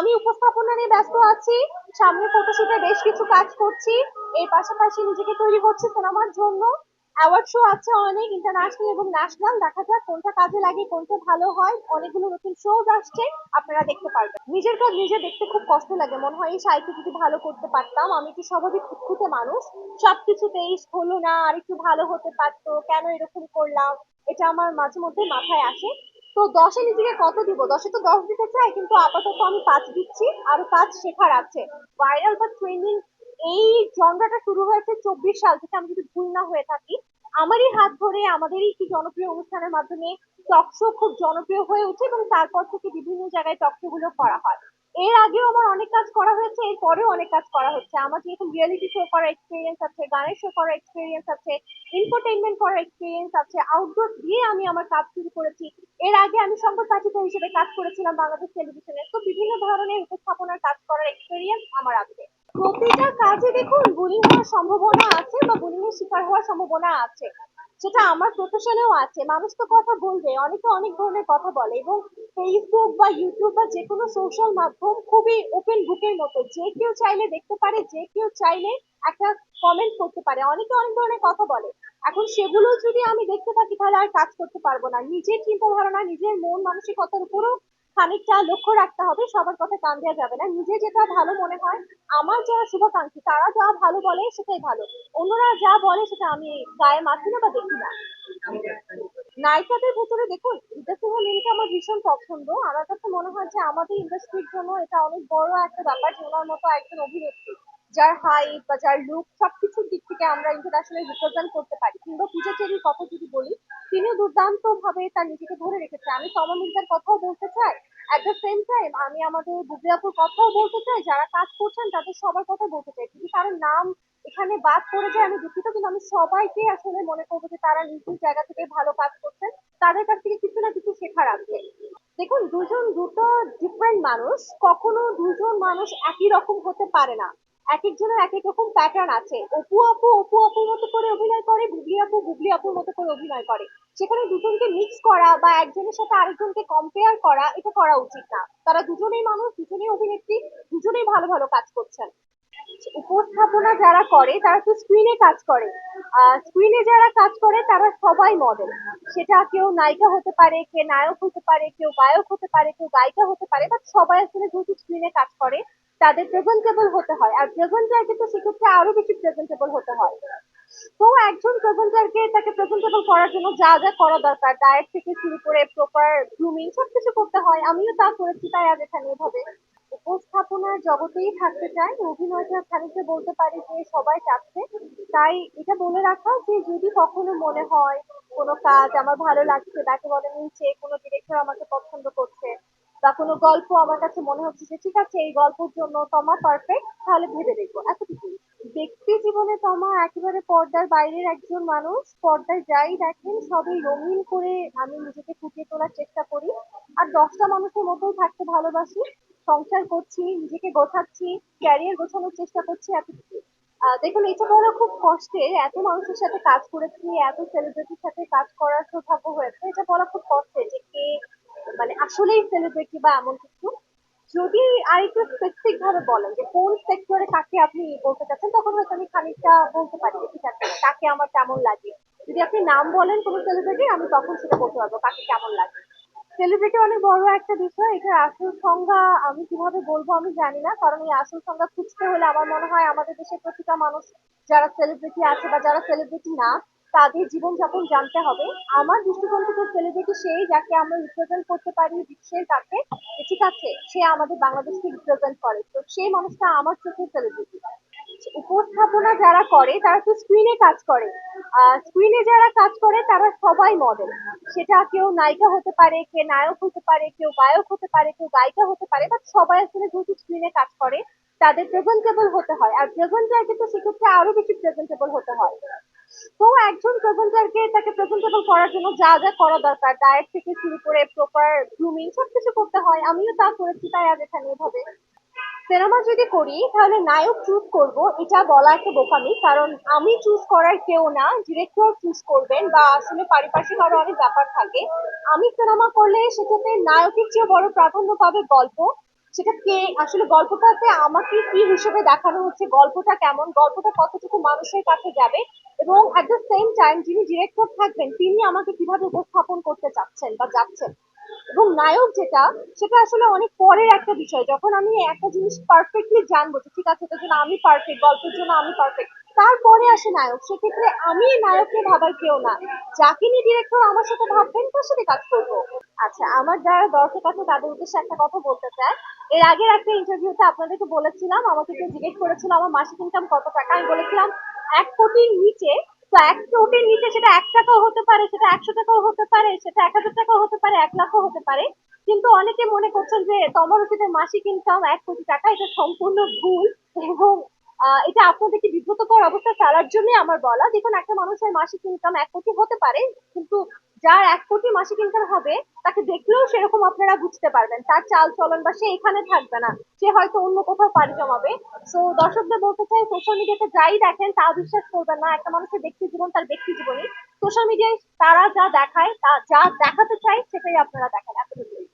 আমি উপস্থাপনা নিয়ে ব্যস্ত আছি। সামনে ফটোশুটে বেশ কিছু কাজ করছি। এর পাশাপাশি নিজেকে তৈরি করছি সিনেমার জন্য। অ্যাওয়ার্ড শো আছে অনেক ইন্টারন্যাশনাল এবং ন্যাশনাল দেখা যাক কোনটা কাজে লাগে, কোনটা ভালো হয়। অনেকগুলো নতুন শোজ আসছে, আপনারা দেখতে পারবেন। নিজের কাজ নিজে দেখতে খুব কষ্ট লাগে। মনে হয়, এই সাইটে যদি ভালো করতে পারতাম, আমি কি স্বাভাবিক খুঁতখুঁতে মানুষ। সবকিছুতেই হলো না আর একটু ভালো হতে পারতো। কেন এরকম করলাম? এটা আমার মাঝে মধ্যে মাথায় আসে। তো দশে নিজেকে কত দিব? দশে তো দশ দিতে চাই কিন্তু আপাতত আমি পাঁচ দিচ্ছি, আরও কাজ শেখার আছে। ভাইরাল বা ট্রেন্ডিং এই জনরাটা শুরু হয়েছে চব্বিশ সাল থেকে, আমি যদি ভুল না হয়ে থাকি, আমারই হাত ধরে আমাদেরই একটি জনপ্রিয় অনুষ্ঠানের মাধ্যমে টক শো খুব জনপ্রিয় হয়ে ওঠে এবং তারপর থেকে বিভিন্ন জায়গায় টক শো গুলো করা হয়। এর আগেও আমার অনেক কাজ করা হয়েছে এর পরেও অনেক কাজ করা হচ্ছে। আমার যেরকম রিয়েলিটি শো করার এক্সপিরিয়েন্স আছে, গানের শো করার এক্সপিরিয়েন্স আছে ইনফোটেইনমেন্ট করার এক্সপিরিয়েন্স আছে আউটডোর দিয়ে আমি আমার কাজ শুরু করেছি। এর আগে আমি সংবাদ পাঠিকা হিসেবে কাজ করেছিলাম বাংলাদেশ টেলিভিশনে তো বিভিন্ন ধরনের উপস্থাপনার কাজ করার এক্সপিরিয়েন্স আমার আছে। প্রতিটা কাজে দেখুন বুলিং হওয়ার সম্ভাবনা আছে বা বুলিং এর শিকার হওয়ার সম্ভাবনা আছে। সেটা আমার প্রফেশনেও আছে। মানুষ তো কথা বলবে, অনেকে অনেক ধরনের কথা বলে এবং ফেসবুক বা ইউটিউব বা যে কোনো সোশ্যাল মাধ্যম খুবই ওপেন বুকের মতো। যে কেউ চাইলে দেখতে পারে, যে কেউ চাইলে একটা কমেন্ট করতে পারে। অনেকে অনেক ধরনের কথা বলে। এখন সেগুলো যদি আমি দেখতে থাকি, তাহলে আর কাজ করতে পারব না। নিজের চিন্তা ধারণা নিজের মন মানসিকতার উপরও খানিকটা লক্ষ্য রাখতে হবে। সবার কথা কান দেওয়া যাবে না। নিজে যেটা ভালো মনে হয়, আমার যারা শুভাকাঙ্ক্ষী, তারা যা ভালো বলে, সেটাই ভালো। অন্যরা যা বলে, সেটা আমি গায়ে মাখি না বা দেখি না। নায়িকাদের ভেতরে দেখুন সিংহ লিনকে আমার ভীষণ পছন্দ। আমার কাছে মনে হয় যে আমাদের ইন্ডাস্ট্রির জন্য এটা অনেক বড় একটা ব্যাপার যে ওনার মতো একজন অভিনেত্রী, যার হাইট বা যার লুক সবকিছুর দিক থেকে আমরা ইন্টারন্যাশনাল রিপ্রেজেন্ট করতে পারি। কিংবা পূজা চেরির কথা যদি বলি, তিনিও দুর্দান্ত ভাবে তার নিজেকে ধরে রেখেছে। আমি তমা মির্জার কথাও বলতে চাই। অ্যাট দ্য সেম টাইম আমি আমাদের বুবলি কথাও বলতে চাই। যারা কাজ করছেন, তাদের সবার কথা বলতে চাই। কিন্তু কারোর নাম এখানে বাদ পড়ে যায়, আমি দুঃখিত, কিন্তু আমি সবাইকে আসলে মনে করব যে তারা নিজ নিজ জায়গা থেকে ভালো কাজ করছেন। তাদের কাছ থেকে কিছু না শেখার আছে দেখুন, দুজন দুটো ডিফারেন্ট মানুষ, কখনো দুজন মানুষ একই রকম হতে পারে না। এক একজনের এক এক রকম প্যাটার্ন আছে। অপু আপু, অপু আপুর মতো করে অভিনয় করে বুবলি আপু বুবলি আপুর মতো করে অভিনয় করে। সেখানে দুজনকে মিক্স করা বা একজনের সাথে আরেকজনকে কম্পেয়ার করা, এটা করা উচিত না। তারা দুজনেই মানুষ, দুজনেই অভিনেত্রী, দুজনেই ভালো ভালো কাজ করছেন। উপস্থাপনা যারা করে, তারা তো স্ক্রিনে কাজ করে। স্ক্রিনে যারা কাজ করে, তারা সবাই মডেল সেটা কেউ নায়িকা হতে পারে কে নায়ক হতে পারে, কেউ গায়ক হতে পারে, কেউ গায়িকা হতে পারে বাট সবাই আসলে যেহেতু স্ক্রিনে কাজ করে, তাদের প্রেজেন্টেবল হতে হয়। আর প্রেজেন্টারকে তো সেক্ষেত্রে আরও বেশি প্রেজেন্টেবল হতে হয়। তো একজন প্রেজেন্টারকে তাকে প্রেজেন্টেবল করার জন্য যা যা করা দরকার ডায়েট থেকে শুরু করে প্রপার গ্রুমিং সবকিছু করতে হয়। আমিও তা করেছি তাই আজ এখানে এভাবে। উপস্থাপনার জগতেই থাকতে চাই। অভিনয়টা খানিকটা বলতে পারি যে সবাই চাচ্ছে। তাই এটা বলে রাখা যে যদি কখনো মনে হয় কোনো কাজ আমার ভালো লাগছে, তাকে বলে নিচে কোনো ডিরেক্টর আমাকে পছন্দ করছে বা কোনো গল্প আমার কাছে মনে হচ্ছে যে, ঠিক আছে, এই গল্পের জন্য তমা পারফেক্ট তাহলে ভেবে দেখব এতটুকুই। ব্যক্তি জীবনে তমা একেবারে পর্দার বাইরের একজন মানুষ, পর্দায় যাই দেখেন, সবই রঙিন করে আমি নিজেকে ফুটিয়ে তোলার চেষ্টা করি। আর দশটা মানুষের মতোই থাকতে ভালোবাসি, সংসার করছি, নিজেকে গোছাচ্ছি ক্যারিয়ার গোছানোর চেষ্টা করছি এতটুকু দেখুন, এটা বলা খুব কষ্টের। এত মানুষের সাথে কাজ করেছি এত সেলিব্রিটির সাথে কাজ করার সৌভাগ্য হয়েছে। এটা বলা খুব কষ্টের যে কে মানে আসলেই সেলিব্রিটি বা এমন কিছু। যদি আরেকটু স্পেসিফিক ভাবে বলেন যে কোন সেক্টরে কাকে আপনি বলতে চাচ্ছেন, তখন হয়তো আমি খানিকটা বলতে পারি ঠিক আছে, কাকে আমার কেমন লাগে। যদি আপনি নাম বলেন কোনো সেলিব্রিটি আমি তখন সেটা বলতে পারব কাকে কেমন লাগে। সেলিব্রিটি অনেক বড় একটা বিষয় এটা আসল সংজ্ঞা আমি কীভাবে বলব আমি জানি না, কারণ এই আসল সংজ্ঞা খুঁজতে হলে আমার মনে হয় আমাদের দেশের প্রতিটা মানুষ যারা সেলিব্রিটি আছে বা যারা সেলিব্রিটি না, তাদের জীবনযাপন জানতে হবে। আমার দৃষ্টিকোণ থেকে সেলিব্রিটি সেই যাকে আমরা রিপ্রেজেন্ট করতে পারি, বিশ্বের কাছে ঠিক আছে, সে আমাদের বাংলাদেশকে রিপ্রেজেন্ট করে। তো সেই মানুষটা আমার চোখে সেলিব্রিটি উপস্থাপনা যারা করে, তারা তো স্ক্রিনে কাজ করে। স্ক্রিনে যারা কাজ করে, তারা সবাই মডেল সেটা কেউ নায়িকা হতে পারে কে নায়ক হতে পারে, কেউ গায়ক হতে পারে, কেউ গায়িকা হতে পারে বাট সবাই আসলে যেহেতু স্ক্রিনে কাজ করে, তাদের প্রেজেন্টেবল হতে হয়। আর প্রেজেন্টারকে তো সেক্ষেত্রে আরও বেশি প্রেজেন্টেবল হতে হয়। তো একজন প্রেজেন্টারকে তাকে প্রেজেন্টেবল করার জন্য যা যা করা দরকার ডায়েট থেকে শুরু করে প্রপার গ্রুমিং সবকিছু করতে হয়। আমিও তা করেছি তাই আজ এখানে এভাবে। সিনেমা যদি করি, তাহলে নায়ক চুজ করব, এটা বলা একটা বোকামি। কারণ আমি চুজ করার কেউ না ডিরেক্টর চুজ করবেন বা আসলে পারিপার্শ্বিক আরও অনেক ব্যাপার থাকে। আমি সিনেমা করলে সেটাতে নায়কের চেয়ে বড় প্রাধান্য পাবে গল্প। সেটা কে, আসলে গল্পটাতে আমাকে কি হিসেবে দেখানো হচ্ছে, গল্পটা কেমন, গল্পটা কতটুকু মানুষের কাছে যাবে এবং অ্যাট দ্য সেম টাইম যিনি ডিরেক্টর থাকবেন, তিনি আমাকে কীভাবে উপস্থাপন করতে চাচ্ছেন বা যাচ্ছেন। এবং নায়ক যেটা, সেটা আসলে অনেক পরের একটা বিষয়। যখন আমি একটা জিনিস পারফেক্টলি জানব যে ঠিক আছে, এটার জন্য আমি পারফেক্ট গল্পের জন্য আমি পারফেক্ট তারপরে আসে নায়ক। সেক্ষেত্রে আমি নায়ককে ভাবার কেউ না। যাকে নিয়ে ডিরেক্টর আমার সাথে ভাববেন, তার সাথে কাজ করব। আচ্ছা আমার যারা দর্শক আছে, তাদের উদ্দেশ্যে একটা কথা বলতে চাই। এর আগের একটা ইন্টারভিউতে আপনাদেরকে বলেছিলাম, আমাকে কেউ জিজ্ঞেস করেছিল, আমার মাসিক ইনকাম কত টাকা? আমি বলেছিলাম, এক কোটির নিচে তো এক কোটির নিচে সেটা এক টাকাও হতে পারে, সেটা একশো টাকাও হতে পারে, সেটা এক হাজার টাকাও হতে পারে, এক লাখও হতে পারে। কিন্তু অনেকে মনে করছেন যে তমর ওষুধের মাসিক ইনকাম এক কোটি টাকা, এটা সম্পূর্ণ ভুল এবং এটা আপনাদেরকে বিব্রতকর অবস্থা ফেলার জন্যই আমার বলা। দেখুন, একটা মানুষের মাসিক ইনকাম এক কোটি হতে পারে, কিন্তু যার এক কোটি মাসিক ইনকাম হবে, তাকে দেখলেও সেরকম আপনারা বুঝতে পারবেন। তার চাল চলন বা সে এখানে থাকবে না। সে হয়তো অন্য কোথাও পাড়ি জমাবে। তো দর্শকদের বলতে চাই সোশ্যাল মিডিয়াতে যাই দেখেন, তা বিশ্বাস করবেন না। একটা মানুষের ব্যক্তি জীবন তার ব্যক্তি জীবনই। সোশ্যাল মিডিয়ায় তারা যা দেখায়, তা যা দেখাতে চায়, সেটাই আপনারা দেখেন। এতটুকুই।